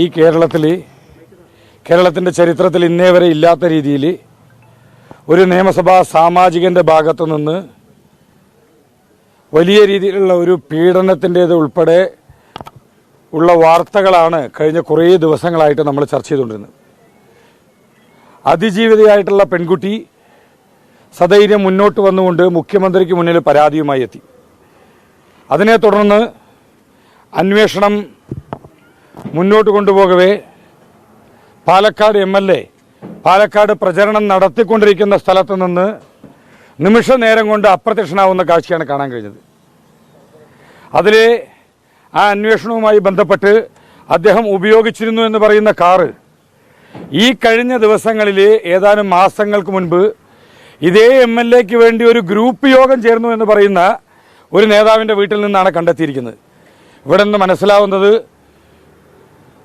ഈ കേരളത്തിൽ കേരളത്തിന്റെ ചരിത്രത്തിൽ ഇന്നേ വരെ ഇല്ലാത്ത രീതിയിൽ ഒരു നിയമസഭാ സാമാജികന്റെ ഭാഗത്തു നിന്ന് വലിയ രീതിയിലുള്ള ഒരു പീഡനത്തിന്റേത് ഉൾപ്പെടെ ഉള്ള വാർത്തകളാണ് കഴിഞ്ഞ കുറേ ദിവസങ്ങളായിട്ട് നമ്മൾ ചർച്ച ചെയ്തുകൊണ്ടിരുന്നത്. അതിജീവിതയായിട്ടുള്ള പെൺകുട്ടി സധൈര്യം മുന്നോട്ട് വന്നുകൊണ്ട് മുഖ്യമന്ത്രിക്ക് മുന്നിൽ പരാതിയുമായി എത്തി. അതിനെ തുടർന്ന് അന്വേഷണം മുന്നോട്ട് കൊണ്ടുപോകവേ. Palakkad M L A Palakkad പ്രചരണം നടത്തിക്കൊണ്ടിരിക്കുന്ന സ്ഥലത്ത് നിന്ന് നിമിഷ നേരം കൊണ്ട് അപ്രത്യക്ഷനാവുന്ന കാഴ്ചയാണ് കാണാൻ കഴിഞ്ഞത്. അതിലെ ആ അന്വേഷണവുമായി ബന്ധപ്പെട്ട് അദ്ദേഹം ഉപയോഗിച്ചിരുന്നു എന്ന് പറയുന്ന കാറ് ഈ കഴിഞ്ഞ ദിവസങ്ങളിൽ ഏതാനും മാസങ്ങൾക്ക് മുൻപ് ഇതേ എം എൽ എക്ക് വേണ്ടി ഒരു ഗ്രൂപ്പ് യോഗം ചേർന്നു എന്ന് പറയുന്ന ഒരു നേതാവിന്റെ വീട്ടിൽ നിന്നാണ് കണ്ടെത്തിയിരിക്കുന്നത്. ഇവിടെ നിന്ന് മനസ്സിലാവുന്നത്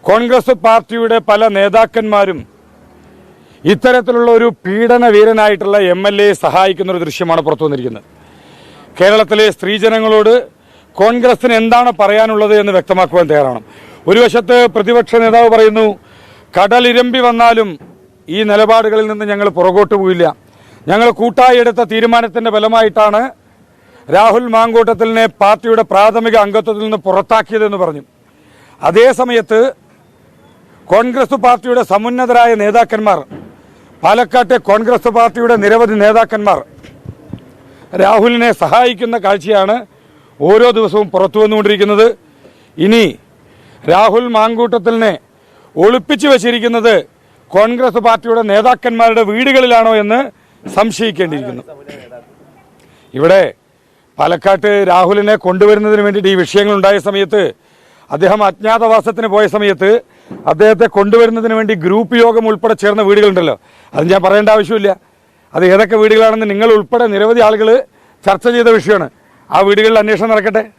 കോൺഗ്രസ് പാർട്ടിയുടെ പല നേതാക്കന്മാരും ഇത്തരത്തിലുള്ള ഒരു പീഡന വീരനായിട്ടുള്ള എം എൽ എയെ സഹായിക്കുന്ന ഒരു ദൃശ്യമാണ് പുറത്തു വന്നിരിക്കുന്നത്. കേരളത്തിലെ സ്ത്രീജനങ്ങളോട് കോൺഗ്രസിന് എന്താണ് പറയാനുള്ളത് എന്ന് വ്യക്തമാക്കുവാൻ തയ്യാറാണ് ഒരു വശത്ത് പ്രതിപക്ഷ നേതാവ് പറയുന്നു കടലിരമ്പി വന്നാലും ഈ നിലപാടുകളിൽ നിന്ന് ഞങ്ങൾ പുറകോട്ട് പോയില്ല ഞങ്ങൾ കൂട്ടായി എടുത്ത തീരുമാനത്തിന്റെ ഫലമായിട്ടാണ് രാഹുൽ മാങ്കൂട്ടത്തിലിനെ പാർട്ടിയുടെ പ്രാഥമിക അംഗത്വത്തിൽ നിന്ന് പുറത്താക്കിയതെന്ന് പറഞ്ഞു. അതേ സമയത്ത് കോൺഗ്രസ് പാർട്ടിയുടെ സമുന്നതരായ നേതാക്കന്മാർ പാലക്കാട്ടെ കോൺഗ്രസ് പാർട്ടിയുടെ നിരവധി നേതാക്കന്മാർ രാഹുലിനെ സഹായിക്കുന്ന കാഴ്ചയാണ് ഓരോ ദിവസവും പുറത്തു വന്നുകൊണ്ടിരിക്കുന്നത്. ഇനി രാഹുൽ മാങ്കൂട്ടത്തിലിനെ ഒളിപ്പിച്ചു വച്ചിരിക്കുന്നത് കോൺഗ്രസ് പാർട്ടിയുടെ നേതാക്കന്മാരുടെ വീടുകളിലാണോ എന്ന് സംശയിക്കേണ്ടിയിരിക്കുന്നു. ഇവിടെ പാലക്കാട്ട് രാഹുലിനെ കൊണ്ടുവരുന്നതിന് വേണ്ടിയിട്ട് ഈ വിഷയങ്ങൾ ഉണ്ടായ സമയത്ത് അദ്ദേഹം അജ്ഞാതവാസത്തിന് പോയ സമയത്ത് അദ്ദേഹത്തെ കൊണ്ടുവരുന്നതിന് വേണ്ടി ഗ്രൂപ്പ് യോഗം ഉൾപ്പെടെ ചേർന്ന വീടുകളുണ്ടല്ലോ. അത് ഞാൻ പറയേണ്ട ആവശ്യമില്ല. അത് ഏതൊക്കെ വീടുകളാണെന്ന് നിങ്ങൾ ഉൾപ്പെടെ നിരവധി ആളുകൾ ചർച്ച ചെയ്ത വിഷയമാണ്. ആ വീടുകളിൽ അന്വേഷണം നടക്കട്ടെ.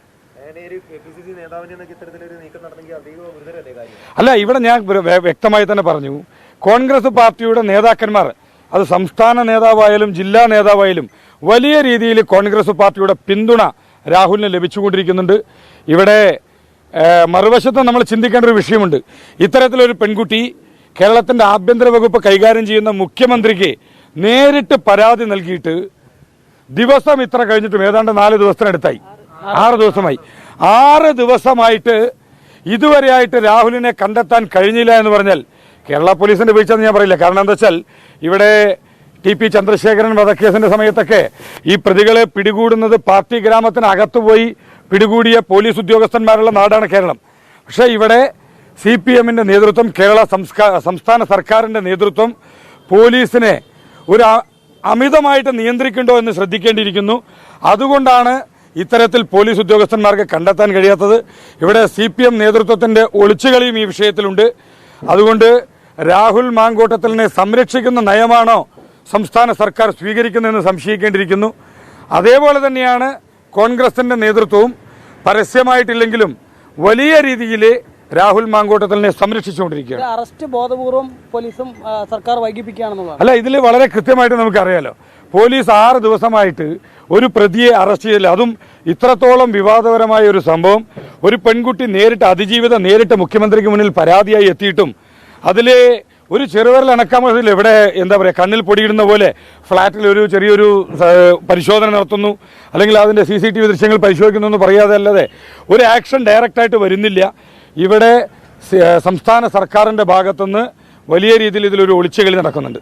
അല്ല ഇവിടെ ഞാൻ വ്യ- വ്യ- വ്യക്തമായി തന്നെ പറഞ്ഞു. കോൺഗ്രസ് പാർട്ടിയുടെ നേതാക്കന്മാർ അത് സംസ്ഥാന നേതാവായാലും ജില്ലാ നേതാവായാലും വലിയ രീതിയിൽ കോൺഗ്രസ് പാർട്ടിയുടെ പിന്തുണ രാഹുലിന് ലഭിച്ചുകൊണ്ടിരിക്കുന്നുണ്ട്. ഇവിടെ മറുവശത്ത് നമ്മൾ ചിന്തിക്കേണ്ട ഒരു വിഷയമുണ്ട്. ഇത്തരത്തിലൊരു പെൺകുട്ടി കേരളത്തിന്റെ ആഭ്യന്തര വകുപ്പ് കൈകാര്യം ചെയ്യുന്ന മുഖ്യമന്ത്രിക്ക് നേരിട്ട് പരാതി നൽകിയിട്ട് ദിവസം ഇത്ര കഴിഞ്ഞിട്ടും ഏതാണ്ട് നാല് ദിവസത്തിനടുത്തായി. ആറ് ദിവസമായി. ആറ് ദിവസമായിട്ട് ഇതുവരെയായിട്ട് രാഹുലിനെ കണ്ടെത്താൻ കഴിഞ്ഞില്ല എന്ന് പറഞ്ഞാൽ കേരള പോലീസിന്റെ വീഴ്ച എന്ന് ഞാൻ പറയില്ല. കാരണം എന്താ വെച്ചാൽ ഇവിടെ ടി പി ചന്ദ്രശേഖരൻ വധക്കേസിന്റെ സമയത്തൊക്കെ ഈ പ്രതികളെ പിടികൂടുന്നത് പാർട്ടി ഗ്രാമത്തിനകത്ത് പോയി പിടികൂടിയ പോലീസ് ഉദ്യോഗസ്ഥന്മാരുള്ള നാടാണ് കേരളം. പക്ഷേ ഇവിടെ സി പി എമ്മിന്റെ നേതൃത്വം കേരള സംസ്ഥാന സർക്കാരിന്റെ നേതൃത്വം പോലീസിനെ ഒരു അമിതമായിട്ട് നിയന്ത്രിക്കണ്ടോ എന്ന് ശ്രദ്ധിക്കേണ്ടിയിരിക്കുന്നു. അതുകൊണ്ടാണ് ഇത്തരത്തിൽ പോലീസ് ഉദ്യോഗസ്ഥന്മാർക്ക് കണ്ടെത്താൻ കഴിയാത്തത്. ഇവിടെ സി പി എം നേതൃത്വത്തിന്റെ ഒളിച്ചുകളിയും ഈ വിഷയത്തിലുണ്ട്. അതുകൊണ്ട് രാഹുൽ മാങ്കോട്ടത്തിലിനെ സംരക്ഷിക്കുന്ന നയമാണോ സംസ്ഥാന സർക്കാർ സ്വീകരിക്കുന്നതെന്ന് സംശയിക്കേണ്ടിയിരിക്കുന്നു. അതേപോലെ തന്നെയാണ് കോൺഗ്രസിന്റെ നേതൃത്വവും പരസ്യമായിട്ടില്ലെങ്കിലും വലിയ രീതിയിൽ രാഹുൽ മാങ്കോട്ടത്തലിനെ സംരക്ഷിച്ചുകൊണ്ടിരിക്കുകയാണ്. അറസ്റ്റ് ബോധപൂർവം പോലീസും സർക്കാർ വൈകിപ്പിക്കുകയാണെന്നുള്ളത് അല്ല ഇതിൽ വളരെ കൃത്യമായിട്ട് നമുക്കറിയാലോ. പോലീസ് ആറ് ദിവസമായിട്ട് ഒരു പ്രതിയെ അറസ്റ്റ് ചെയ്തില്ല. അതും ഇത്രത്തോളം വിവാദപരമായ ഒരു സംഭവം. ഒരു പെൺകുട്ടി നേരിട്ട് അതിജീവിത നേരിട്ട് മുഖ്യമന്ത്രിക്ക് മുന്നിൽ പരാതിയായി എത്തിയിട്ടും അതിൽ ഒരു ചെറുവിരൽ അണക്കാമതിൽ ഇവിടെ എന്താ പറയുക കണ്ണിൽ പൊടിയിടുന്ന പോലെ ഫ്ളാറ്റിൽ ഒരു ചെറിയൊരു പരിശോധന നടത്തുന്നു. അല്ലെങ്കിൽ അതിന്റെ സി സി ടി വി ദൃശ്യങ്ങൾ പരിശോധിക്കുന്നു എന്ന് പറയാതെ അല്ലാതെ ഒരു ആക്ഷൻ ഡയറക്റ്റായിട്ട് വരുന്നില്ല. ഇവിടെ സംസ്ഥാന സർക്കാരിന്റെ ഭാഗത്തുനിന്ന് വലിയ രീതിയിൽ ഇതിലൊരു ഒളിച്ചുകളി നടക്കുന്നുണ്ട്.